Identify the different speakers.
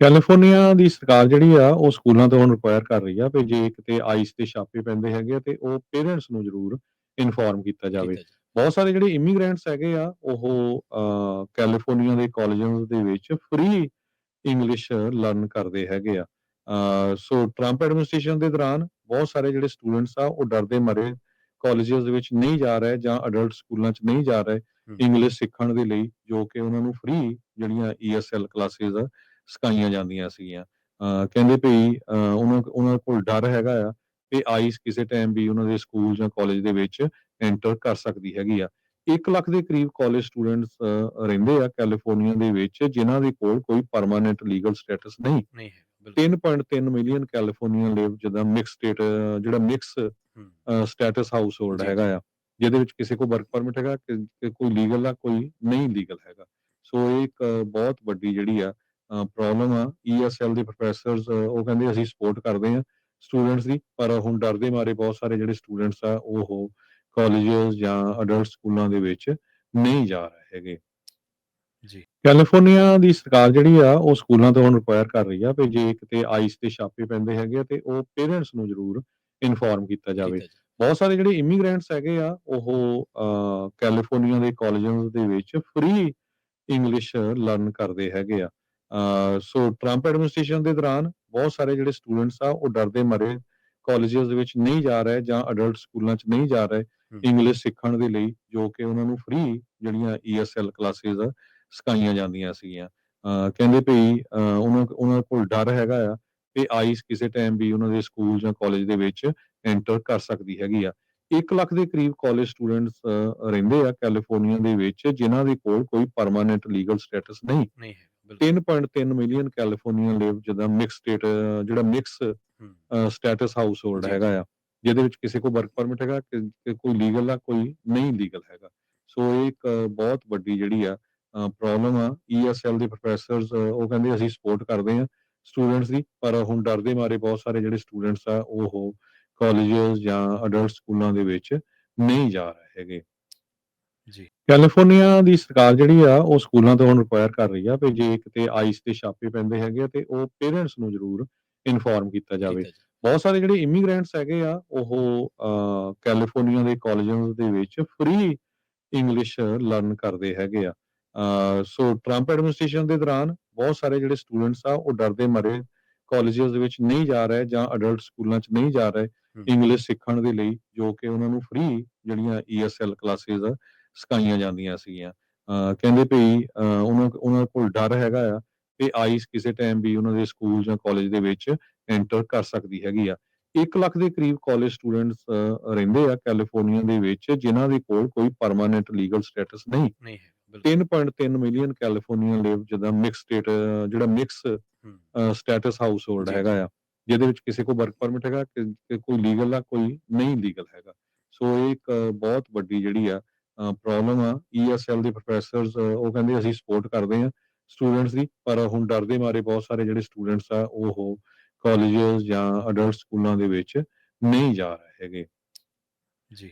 Speaker 1: California ਦੀ ਸਰਕਾਰ ਜਿਹੜੀ ਆ ਉਹ ਸਕੂਲਾਂ ਤੋਂ ਹੁਣ ਰਿਕੁਆਇਰ ਕਰ ਰਹੀ ਆ ਵੀ ਜੇ ਕਿਤੇ ਆਈਸ ਤੇ ਛਾਪੇ ਪੈਂਦੇ ਹੈਗੇ ਆ ਤੇ ਉਹ ਪੇਰੈਂਟਸ ਨੂੰ ਜ਼ਰੂਰ ਇਨਫੋਰਮ ਕੀਤਾ ਜਾਵੇ। ਬਹੁਤ ਸਾਰੇ ਜਿਹੜੇ ਇਮੀਗ੍ਰੈਂਟਸ ਹੈਗੇ ਆ ਉਹ ਕੈਲੀਫੋਰਨੀਆ ਦੇ ਕਾਲਜਾਂ ਦੇ ਵਿੱਚ ਫ੍ਰੀ ਇੰਗਲਿਸ਼ ਲਰਨ ਕਰਦੇ ਹੈਗੇ ਆ ਸੋ ਟਰੰਪ ਐਡਮਿਨਿਸਟ੍ਰੇਸ਼ਨ ਦੇ ਦੌਰਾਨ ਬਹੁਤ ਸਾਰੇ ਜਿਹੜੇ ਸਟੂਡੈਂਟਸ ਆ ਉਹ ਡਰਦੇ ਮਾਰੇ ਕਾਲਜਸ ਦੇ ਵਿੱਚ ਨਹੀਂ ਜਾ ਰਹੇ ਜਾਂ ਅਡਲਟ ਸਕੂਲਾਂ 'ਚ ਨਹੀਂ ਜਾ ਰਹੇ। ਇੰਗਲਿਸ਼ ਸਿੱਖਣ ਦੇ ਲਈ ਜੋ ਕਿ ਉਹਨਾਂ ਨੂੰ ਫ੍ਰੀ ਜਿਹੜੀਆਂ ESL ਕਲਾਸਿਸ ਆ ਸਿਖਾਈਆਂ ਜਾਂਦੀਆਂ ਸੀਗੀਆਂ। ਕਹਿੰਦੇ ਭਈ ਉਹਨਾਂ ਉਹਨਾਂ ਕੋਲ ਡਰ ਹੈਗਾ ਆ ਕਿ ਆਈਸ ਕਿਸੇ ਟਾਈਮ ਵੀ ਉਹਨਾਂ ਦੇ ਸਕੂਲ ਜਾਂ ਕਾਲਜ ਦੇ ਵਿੱਚ ਐਂਟਰ ਕਰ ਸਕਦੀ ਹੈਗੀ ਆ। 1 ਲੱਖ ਦੇ ਕਰੀਬ ਕਾਲਜ ਸਟੂਡੈਂਟਸ ਰਹਿੰਦੇ ਆ ਕੈਲੀਫੋਰਨੀਆ ਦੇ ਵਿੱਚ ਜਿਨ੍ਹਾਂ ਦੇ ਕੋਲ ਕੋਈ ਪਰਮਾਨੈਂਟ ਲੀਗਲ ਸਟੇਟਸ ਨਹੀਂ।
Speaker 2: ਨਹੀਂ ਹੈ ਬਿਲਕੁਲ।
Speaker 1: 3.3 ਮਿਲੀਅਨ ਕੈਲੀਫੋਰਨੀਆ ਲਿਵ ਜਿਹਦਾ ਮਿਕਸ ਸਟੇਟ ਜਿਹੜਾ ਮਿਕਸ ਸਟੇਟਸ ਹਾਊਸ ਹੋਲਡ
Speaker 2: ਜੀ,
Speaker 1: ਹੈਗਾ ਆ ਜਿਹਦੇ ਵਿੱਚ ਕਿਸੇ ਕੋ ਵਰਕ ਪਰਮਿਟ ਹੈਗਾ ਕੋਈ ਲੀਗਲ ਆ ਕੋਈ ਨਹੀਂ ਲੀਗਲ ਹੈਗਾ। ਸੋ ਇਹ ਇੱਕ ਬਹੁਤ ਵੱਡੀ ਜਿਹੜੀ ਆ ਪ੍ਰੋਬਲਮ ਆ ESL ਦੇ ਪ੍ਰੋਫੈਸਰਸ ਉਹ ਕਹਿੰਦੇ ਅਸੀਂ ਸਪੋਰਟ ਕਰਦੇ ਆ ਸਟੂਡੈਂਟਸ ਦੀ ਪਰ ਹੁਣ ਡਰਦੇ ਮਾਰੇ ਬਹੁਤ ਸਾਰੇ ਜਿਹੜੇ ਸਟੂਡੈਂਟਸ ਆ ਉਹ ਕਾਲਜਸ ਜਾਂ ਅਡਲਟ ਸਕੂਲਾਂ ਦੇ ਵਿੱਚ ਨਹੀਂ ਜਾ ਰਹੇ ਹੈਗੇ।
Speaker 2: ਜੀ।
Speaker 1: ਕੈਲੀਫੋਰਨੀਆ ਦੀ ਸਰਕਾਰ ਜਿਹੜੀ ਆ ਉਹ ਸਕੂਲਾਂ ਤੋਂ ਹੁਣ ਰਿਕੁਆਇਰ ਕਰ ਰਹੀ ਆ ਵੀ ਜੇ ਕਿਤੇ ਆਈਸ ਤੇ ਛਾਪੇ ਪੈਂਦੇ ਹੈਗੇ ਤੇ ਉਹ ਪੇਰੈਂਟਸ ਨੂੰ ਜ਼ਰੂਰ ਇਨਫੋਰਮ ਕੀਤਾ ਜਾਵੇ। ਬਹੁਤ ਸਾਰੇ ਜਿਹੜੇ ਇਮੀਗ੍ਰੈਂਟਸ ਹੈਗੇ ਆ ਉਹ ਕੈਲੀਫੋਰਨੀਆ ਦੇ ਕਾਲਜਾਂ ਦੇ ਵਿੱਚ ਫ੍ਰੀ ਇੰਗਲਿਸ਼ ਲਰਨ ਕਰਦੇ ਹੈਗੇ ਆ। ਸੋ ਟਰੰਪ ਐਡਮਿਨਿਸਟ੍ਰੇਸ਼ਨ ਦੇ ਦੌਰਾਨ ਬਹੁਤ ਸਾਰੇ ਜਿਹੜੇ ਸਟੂਡੈਂਟਸ ਆ ਉਹ ਡਰਦੇ ਮਾਰੇ। ਕਾਲਜਸ ਦੇ ਵਿੱਚ ਨਹੀਂ ਜਾ ਰਹੇ ਜਾਂ ਅਡਲਟ ਸਕੂਲਾਂ 'ਚ ਨਹੀਂ ਜਾ ਰਹੇ। ਇੰਗਲਿਸ਼ ਸਿੱਖਣ ਦੇ ਲਈ ਜੋ ਕਿ ਉਹਨਾਂ ਨੂੰ ਫ੍ਰੀ ਜਿਹੜੀਆਂ ESL ਕਲਾਸਿਸ ਆ ਸਿਖਾਈਆਂ ਜਾਂਦੀਆਂ ਸੀਗੀਆਂ। ਕਹਿੰਦੇ ਭਈ ਉਹਨਾਂ ਉਹਨਾਂ ਕੋਲ ਡਰ ਹੈਗਾ ਆ ਕਿ ਆਈਸ ਕਿਸੇ ਟਾਈਮ ਵੀ ਉਹਨਾਂ ਦੇ ਸਕੂਲ ਜਾਂ ਕਾਲਜ ਦੇ ਵਿੱਚ ਐਂਟਰ ਕਰ ਸਕਦੀ ਹੈਗੀ ਆ। 1 ਲੱਖ ਦੇ ਕਰੀਬ ਕਾਲਜ ਸਟੂਡੈਂਟਸ ਰਹਿੰਦੇ ਆ ਕੈਲੀਫੋਰਨੀਆ ਦੇ ਵਿੱਚ ਜਿਨ੍ਹਾਂ ਦੇ ਕੋਲ ਕੋਈ ਪਰਮਾਨੈਂਟ ਲੀਗਲ ਸਟੇਟਸ ਨਹੀਂ।
Speaker 2: ਨਹੀਂ ਹੈ।
Speaker 1: 3.3 ਮਿਲੀਅਨ ਕੈਲੀਫੋਰਨੀਆ ਲਿਵ ਜਿਹਦਾ ਮਿਕਸ ਸਟੇਟ ਜਿਹੜਾ ਮਿਕਸ ਸਟੇਟਸ ਹਾਊਸ ਹੋਲਡ
Speaker 2: ਜੀ,
Speaker 1: ਹੈਗਾ ਆ ਜਿਹਦੇ ਵਿੱਚ ਕਿਸੇ ਕੋ ਵਰਕ ਪਰਮਿਟ ਹੈਗਾ ਕਿ ਕੋਈ ਲੀਗਲ ਆ ਕੋਈ ਨਹੀਂ ਲੀਗਲ ਹੈਗਾ। ਸੋ ਇਹ ਇੱਕ ਬਹੁਤ ਵੱਡੀ ਜਿਹੜੀ ਆ ਪ੍ਰੋਬਲਮ ਆ। ESL ਦੇ ਪ੍ਰੋਫੈਸਰਸ ਉਹ ਕਹਿੰਦੇ ਅਸੀਂ ਸਪੋਰਟ ਕਰਦੇ ਆ ਸਟੂਡੈਂਟਸ ਦੀ ਪਰ ਹੁਣ ਡਰਦੇ ਮਾਰੇ ਬਹੁਤ ਸਾਰੇ ਜਿਹੜੇ ਸਟੂਡੈਂਟਸ ਆ ਉਹ ਕਾਲਜਸ ਜਾਂ ਅਡਲਟ ਸਕੂਲਾਂ ਦੇ ਵਿੱਚ ਨਹੀਂ ਜਾ ਰਹੇ ਹੈਗੇ।
Speaker 2: ਜੀ
Speaker 1: ਕੈਲੀਫੋਰਨੀਆ ਦੀ ਸਰਕਾਰ ਜਿਹੜੀ ਆ ਉਹ ਸਕੂਲਾਂ ਤੋਂ ਹੁਣ ਰਿਕੁਆਇਰ ਕਰ ਰਹੀ ਆ ਵੀ ਜੇ ਕਿਤੇ ਆਈਸ ਤੇ ਛਾਪੇ ਪੈਂਦੇ ਹੈਗੇ ਤੇ ਉਹ ਪੇਰੈਂਟਸ ਨੂੰ ਜ਼ਰੂਰ ਇਨਫੋਰਮ ਕੀਤਾ ਜਾਵੇ। ਬਹੁਤ ਸਾਰੇ ਜਿਹੜੇ ਇਮੀਗ੍ਰੈਂਟਸ ਹੈਗੇ ਆ ਉਹ ਕੈਲੀਫੋਰਨੀਆ ਦੇ ਕਾਲਜਾਂ ਦੇ ਵਿੱਚ ਫ੍ਰੀ ਇੰਗਲਿਸ਼ ਲਰਨ ਕਰਦੇ ਹੈਗੇ ਆ ਸੋ ਟਰੰਪ ਐਡਮਿਨਿਸਟ੍ਰੇਸ਼ਨ ਦੇ ਦੌਰਾਨ ਬਹੁਤ ਸਾਰੇ ਜਿਹੜੇ ਸਟੂਡੈਂਟਸ ਆ ਉਹ ਡਰਦੇ ਮਾਰੇ ਕਾਲਜਸ ਦੇ ਵਿੱਚ ਨਹੀਂ ਜਾ ਰਹੇ ਜਾਂ ਅਡਲਟ ਸਕੂਲਾਂ 'ਚ ਨਹੀਂ ਜਾ ਰਹੇ। ਇੰਗਲਿਸ਼ ਸਿੱਖਣ ਦੇ ਲਈ ਜੋ ਕਿ ਉਹਨਾਂ ਨੂੰ ਫ੍ਰੀ ਜਿਹੜੀਆਂ ESL ਕਲਾਸਿਸ ਆ ਸਿਖਾਈਆਂ ਜਾਂਦੀਆਂ ਸੀਗੀਆਂ। ਕਹਿੰਦੇ ਭਈ ਉਹਨਾਂ ਉਹਨਾਂ ਕੋਲ ਡਰ ਹੈਗਾ ਆ ਕਿ ਆਈਸ ਕਿਸੇ ਟਾਈਮ ਵੀ ਉਹਨਾਂ ਦੇ ਸਕੂਲ ਜਾਂ ਕਾਲਜ ਦੇ ਵਿੱਚ ਐਂਟਰ ਕਰ ਸਕਦੀ ਹੈਗੀ ਆ। 1 ਲੱਖ ਦੇ ਕਰੀਬ ਕਾਲਜ ਸਟੂਡੈਂਟਸ ਰਹਿੰਦੇ ਆ ਕੈਲੀਫੋਰਨੀਆ ਦੇ ਵਿੱਚ ਜਿਨ੍ਹਾਂ ਦੇ ਕੋਲ ਕੋਈ ਪਰਮਾਨੈਂਟ ਲੀਗਲ ਸਟੇਟਸ ਨਹੀਂ।
Speaker 2: ਨਹੀਂ ਹੈ ਬਿਲਕੁਲ।
Speaker 1: 3.3 ਮਿਲੀਅਨ ਕੈਲੀਫੋਰਨੀਆ ਲਿਵ ਜਿਹਦਾ ਮਿਕਸ ਸਟੇਟ ਜਿਹੜਾ ਮਿਕਸ ਸਟੇਟਸ ਹਾਊਸ ਹੋਲਡ
Speaker 2: ਜੀ,
Speaker 1: ਹੈਗਾ ਆ ਜਿਹਦੇ ਵਿੱਚ ਕਿਸੇ ਕੋ ਵਰਕ ਪਰਮਿਟ ਹੈਗਾ ਕਿ ਕੋਈ ਲੀਗਲ ਆ ਕੋਈ ਨਹੀਂ ਲੀਗਲ ਹੈਗਾ। ਸੋ ਇਹ ਇੱਕ ਬਹੁਤ ਵੱਡੀ ਜਿਹੜੀ ਆ ਪ੍ਰੋਬਲਮ ਆ। ESL ਦੇ ਪ੍ਰੋਫੈਸਰਸ ਉਹ ਕਹਿੰਦੇ ਅਸੀਂ ਸਪੋਰਟ ਕਰਦੇ ਆ ਸਟੂਡੈਂਟਸ ਦੀ, ਪਰ ਹੁਣ ਡਰਦੇ ਮਾਰੇ ਬਹੁਤ ਸਾਰੇ ਜਿਹੜੇ ਸਟੂਡੈਂਟਸ ਆ, ਉਹ ਕਾਲਜਸ ਜਾਂ ਅਡਲਟ ਸਕੂਲਾਂ ਦੇ ਵਿੱਚ ਨਹੀਂ ਜਾ ਰਹੇ ਹੈਗੇ।